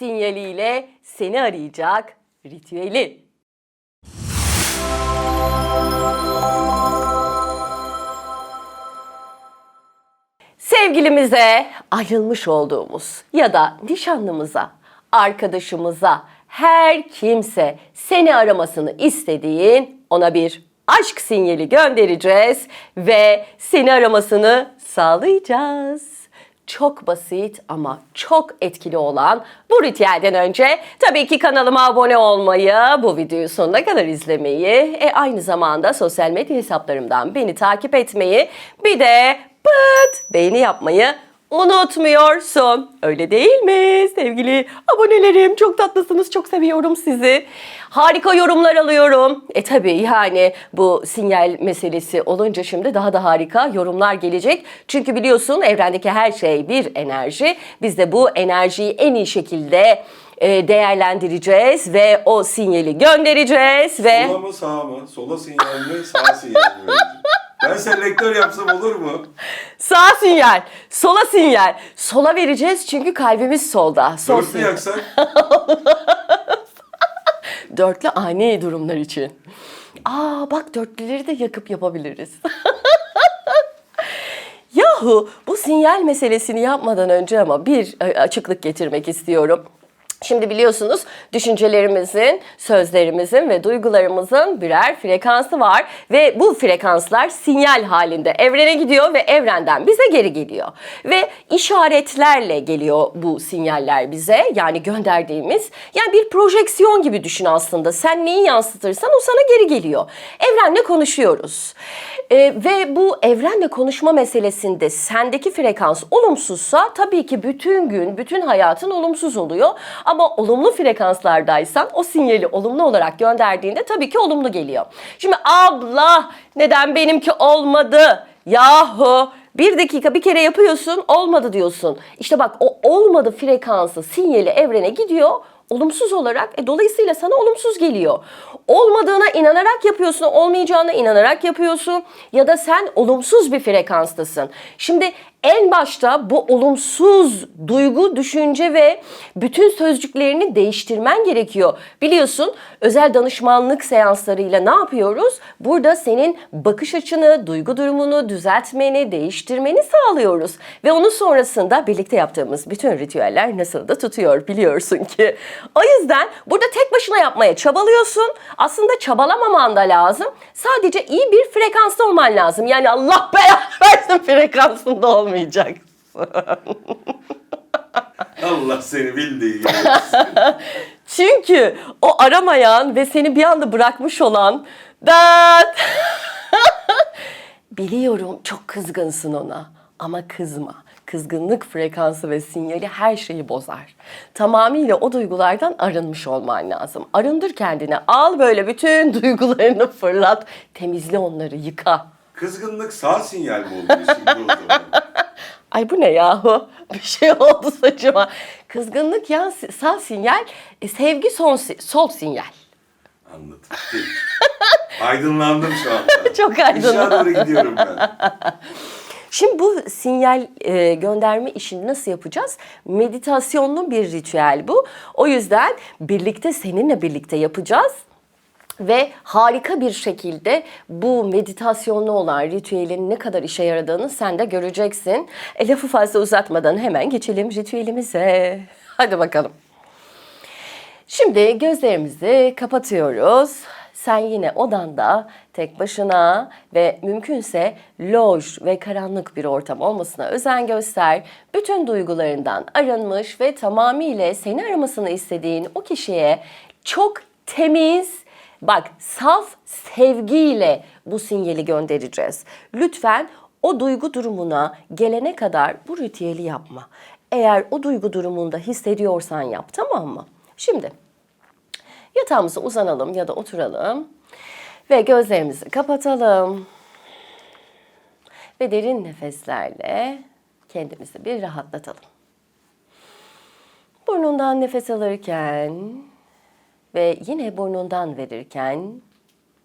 sinyaliyle seni arayacak ritüeli. Sevgilimize, ayrılmış olduğumuz ya da nişanlımıza, arkadaşımıza, her kimse seni aramasını istediğin ona bir aşk sinyali göndereceğiz ve seni aramasını sağlayacağız. Çok basit ama çok etkili olan bu ritüelden önce tabii ki kanalıma abone olmayı, bu videoyu sonuna kadar izlemeyi, e, aynı zamanda sosyal medya hesaplarımdan beni takip etmeyi, bir de pıt beğeni yapmayı unutmuyorsun. Öyle değil mi sevgili abonelerim? Çok tatlısınız, çok seviyorum sizi. Harika yorumlar alıyorum. E tabii yani bu sinyal meselesi olunca şimdi daha da harika yorumlar gelecek. Çünkü biliyorsun evrendeki her şey bir enerji. Biz de bu enerjiyi en iyi şekilde e, değerlendireceğiz ve o sinyali göndereceğiz ve... Sola mı sağa mı? Sola sinyal mi sağ sinyal mi? Ben selektör yapsam olur mu? Sağ sinyal, sola sinyal. Sola vereceğiz çünkü kalbimiz solda. Sol Dörtlü sinyal. yaksak Dörtlü ani durumlar için. Aa bak dörtlüleri de yakıp yapabiliriz. Yahu bu sinyal meselesini yapmadan önce ama bir e, açıklık getirmek istiyorum. Şimdi biliyorsunuz düşüncelerimizin, sözlerimizin ve duygularımızın birer frekansı var ve bu frekanslar sinyal halinde evrene gidiyor ve evrenden bize geri geliyor. Ve işaretlerle geliyor bu sinyaller bize yani gönderdiğimiz yani bir projeksiyon gibi düşün aslında. Sen neyi yansıtırsan o sana geri geliyor. Evrenle konuşuyoruz. Ee, ve bu evrenle konuşma meselesinde sendeki frekans olumsuzsa tabii ki bütün gün, bütün hayatın olumsuz oluyor. Ama olumlu frekanslardaysan o sinyali olumlu olarak gönderdiğinde tabii ki olumlu geliyor. Şimdi abla neden benimki olmadı? Yahu bir dakika bir kere yapıyorsun olmadı diyorsun. İşte bak o olmadı frekansı sinyali evrene gidiyor olumsuz olarak e, dolayısıyla sana olumsuz geliyor. Olmadığına inanarak yapıyorsun, olmayacağına inanarak yapıyorsun ya da sen olumsuz bir frekanstasın. Şimdi en başta bu olumsuz duygu, düşünce ve bütün sözcüklerini değiştirmen gerekiyor. Biliyorsun özel danışmanlık seanslarıyla ne yapıyoruz? Burada senin bakış açını, duygu durumunu düzeltmeni, değiştirmeni sağlıyoruz. Ve onun sonrasında birlikte yaptığımız bütün ritüeller nasıl da tutuyor biliyorsun ki. O yüzden burada tek başına yapmaya çabalıyorsun. Aslında çabalamaman da lazım. Sadece iyi bir frekansta olman lazım. Yani Allah belanı versin frekansında olmayacaksın. Allah seni bildiği gibi. Çünkü o aramayan ve seni bir anda bırakmış olan dat biliyorum çok kızgınsın ona ama kızma. Kızgınlık frekansı ve sinyali her şeyi bozar. Tamamıyla o duygulardan arınmış olman lazım. Arındır kendini. Al böyle bütün duygularını fırlat. Temizle onları, yıka. Kızgınlık sağ sinyal mi oluyor şimdi o zaman? Ay bu ne yahu? Bir şey oldu saçıma. Kızgınlık yan sağ sinyal, e, sevgi son si- sol sinyal. Anladım. Peki. Aydınlandım şu anda. Çok aydınlandım. İşe doğru gidiyorum ben. Şimdi bu sinyal e, gönderme işini nasıl yapacağız? Meditasyonlu bir ritüel bu. O yüzden birlikte seninle birlikte yapacağız. Ve harika bir şekilde bu meditasyonlu olan ritüelin ne kadar işe yaradığını sen de göreceksin. E, lafı fazla uzatmadan hemen geçelim ritüelimize. Hadi bakalım. Şimdi gözlerimizi kapatıyoruz. Sen yine odanda tek başına ve mümkünse loj ve karanlık bir ortam olmasına özen göster. Bütün duygularından arınmış ve tamamıyla seni aramasını istediğin o kişiye çok temiz, bak saf sevgiyle bu sinyali göndereceğiz. Lütfen o duygu durumuna gelene kadar bu ritüeli yapma. Eğer o duygu durumunda hissediyorsan yap tamam mı? Şimdi Yatağımıza uzanalım ya da oturalım ve gözlerimizi kapatalım. Ve derin nefeslerle kendimizi bir rahatlatalım. Burnundan nefes alırken ve yine burnundan verirken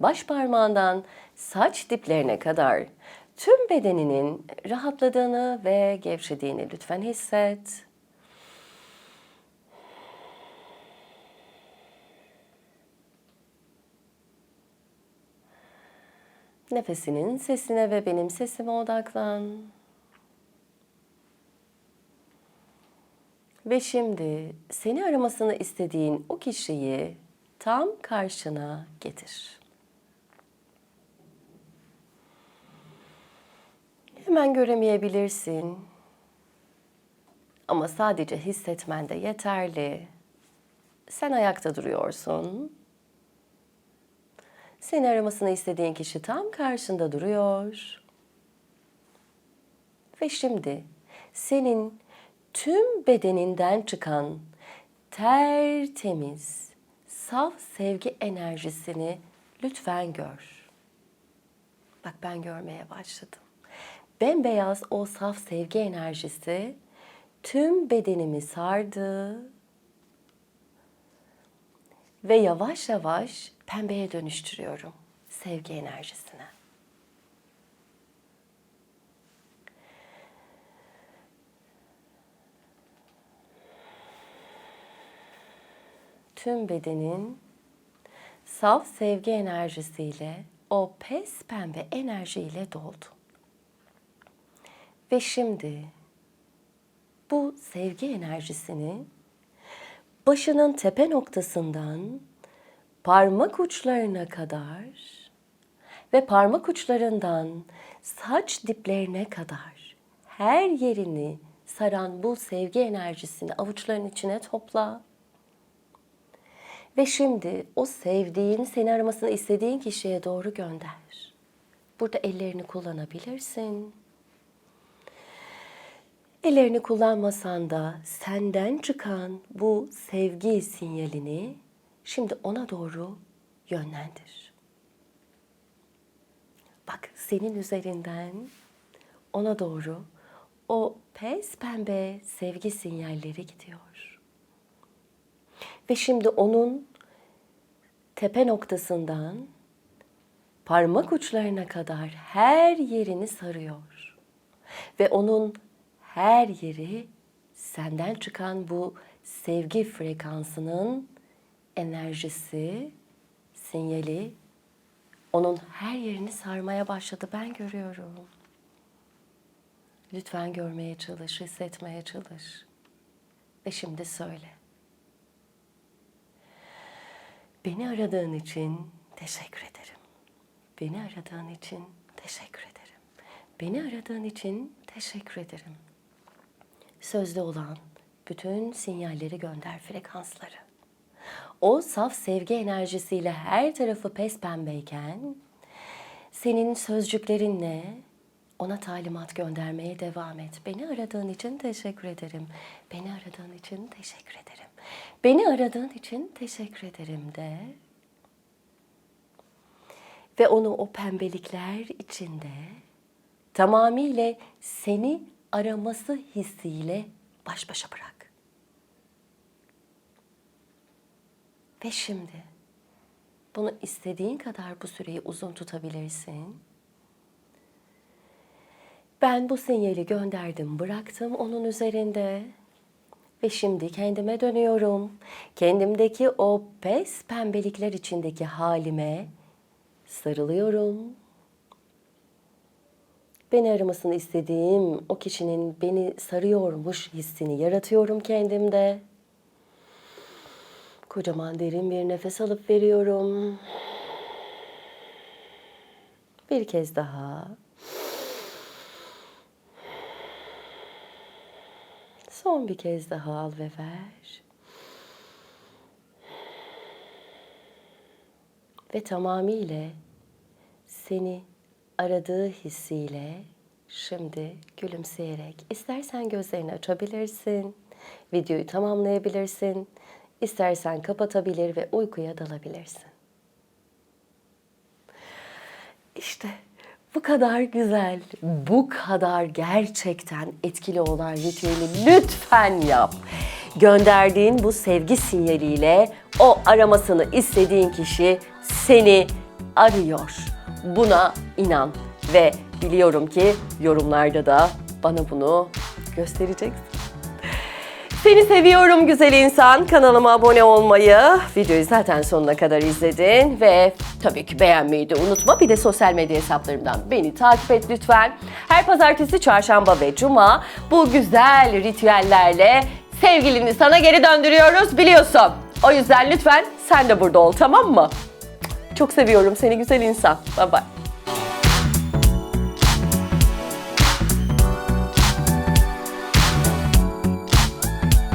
baş parmağından saç diplerine kadar tüm bedeninin rahatladığını ve gevşediğini lütfen hisset. Nefesinin sesine ve benim sesime odaklan. Ve şimdi seni aramasını istediğin o kişiyi tam karşına getir. Hemen göremeyebilirsin. Ama sadece hissetmen de yeterli. Sen ayakta duruyorsun. Seni aramasını istediğin kişi tam karşında duruyor. Ve şimdi senin tüm bedeninden çıkan tertemiz, saf sevgi enerjisini lütfen gör. Bak ben görmeye başladım. Bembeyaz o saf sevgi enerjisi tüm bedenimi sardı ve yavaş yavaş pembeye dönüştürüyorum sevgi enerjisine. Tüm bedenin saf sevgi enerjisiyle o pes pembe enerjiyle doldu. Ve şimdi bu sevgi enerjisini başının tepe noktasından parmak uçlarına kadar ve parmak uçlarından saç diplerine kadar her yerini saran bu sevgi enerjisini avuçların içine topla. Ve şimdi o sevdiğin, seni aramasını istediğin kişiye doğru gönder. Burada ellerini kullanabilirsin. Ellerini kullanmasan da senden çıkan bu sevgi sinyalini şimdi ona doğru yönlendir. Bak senin üzerinden ona doğru o pes pembe sevgi sinyalleri gidiyor. Ve şimdi onun tepe noktasından parmak uçlarına kadar her yerini sarıyor. Ve onun her yeri senden çıkan bu sevgi frekansının enerjisi, sinyali onun her yerini sarmaya başladı. Ben görüyorum. Lütfen görmeye çalış, hissetmeye çalış. Ve şimdi söyle. Beni aradığın için teşekkür ederim. Beni aradığın için teşekkür ederim. Beni aradığın için teşekkür ederim. Sözde olan bütün sinyalleri gönder frekansları. O saf sevgi enerjisiyle her tarafı pes pembeyken senin sözcüklerinle ona talimat göndermeye devam et. Beni aradığın için teşekkür ederim. Beni aradığın için teşekkür ederim. Beni aradığın için teşekkür ederim de. Ve onu o pembelikler içinde tamamıyla seni araması hissiyle baş başa bırak. Ve şimdi bunu istediğin kadar bu süreyi uzun tutabilirsin. Ben bu sinyali gönderdim, bıraktım onun üzerinde. Ve şimdi kendime dönüyorum. Kendimdeki o pes pembelikler içindeki halime sarılıyorum. Beni aramasını istediğim o kişinin beni sarıyormuş hissini yaratıyorum kendimde. Kocaman derin bir nefes alıp veriyorum. Bir kez daha. Son bir kez daha al ve ver. Ve tamamıyla seni aradığı hissiyle şimdi gülümseyerek istersen gözlerini açabilirsin. Videoyu tamamlayabilirsin. İstersen kapatabilir ve uykuya dalabilirsin. İşte bu kadar güzel, bu kadar gerçekten etkili olan ritüeli lütfen yap. Gönderdiğin bu sevgi sinyaliyle o aramasını istediğin kişi seni arıyor. Buna inan ve biliyorum ki yorumlarda da bana bunu göstereceksin. Seni seviyorum güzel insan. Kanalıma abone olmayı, videoyu zaten sonuna kadar izledin ve tabii ki beğenmeyi de unutma. Bir de sosyal medya hesaplarımdan beni takip et lütfen. Her pazartesi, çarşamba ve cuma bu güzel ritüellerle sevgilini sana geri döndürüyoruz biliyorsun. O yüzden lütfen sen de burada ol tamam mı? Çok seviyorum seni güzel insan. Bye bye.